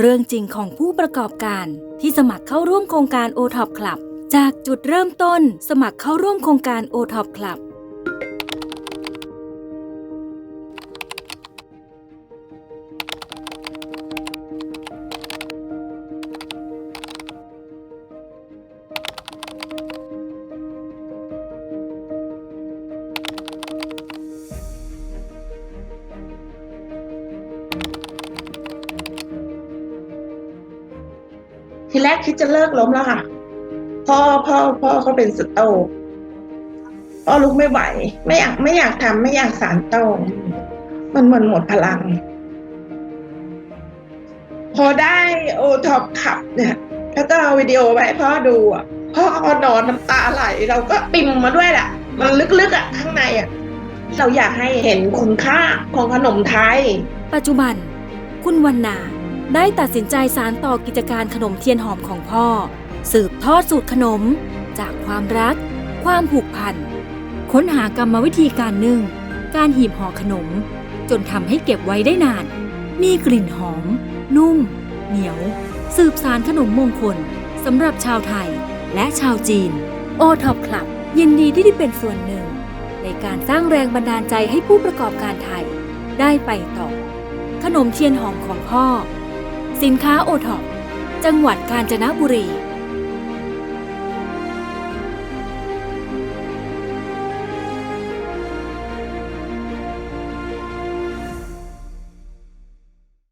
เรื่องจริงของผู้ประกอบการที่สมัครเข้าร่วมโครงการ o t o p Club จากจุดเริ่มต้นสมัครเข้าร่วมโครงการ o t o p Club ทีแรกคิดจะเลิกล้มแล้วค่ะ พ่อพ่อพ่อเขาเป็นสโตกพ่อลุกไม่ไหว ไม่อยากไม่อยากทำไม่อยากสารโตมันมันหมดพลัง พอได้โอท็อปขับเนี่ยแล้วก็เอาวิดีโอไปให้พ่อดูอะพ่อก็นอนน้ำตาไหล เราก็ปิมมาด้วยแหละมันลึกๆอะข้างในอะเราอยากให้เห็นคุณค่าของขนมไทย ปัจจุบัน คุณวันนา ได้ตัดสินใจสารต่อกิจการขนมเทียนหอมของพ่อ สืบทอดสูตรขนม จากความรัก ความผูกพัน ค้นหากรรมวิธีการนึ่ง การหีบห่อขนม จนทำให้เก็บไว้ได้นาน มีกลิ่นหอม นุ่ม เหนียว สืบสารขนมมงคลสำหรับชาวไทยและชาวจีน โอท็อปคลับยินดีที่ได้เป็นส่วนหนึ่ง ในการสร้างแรงบันดาลใจให้ผู้ประกอบการไทย ได้ไปต่อ ขนมเทียนหอมของพ่อ สินค้าโอท็อปจังหวัดกาญจนบุรี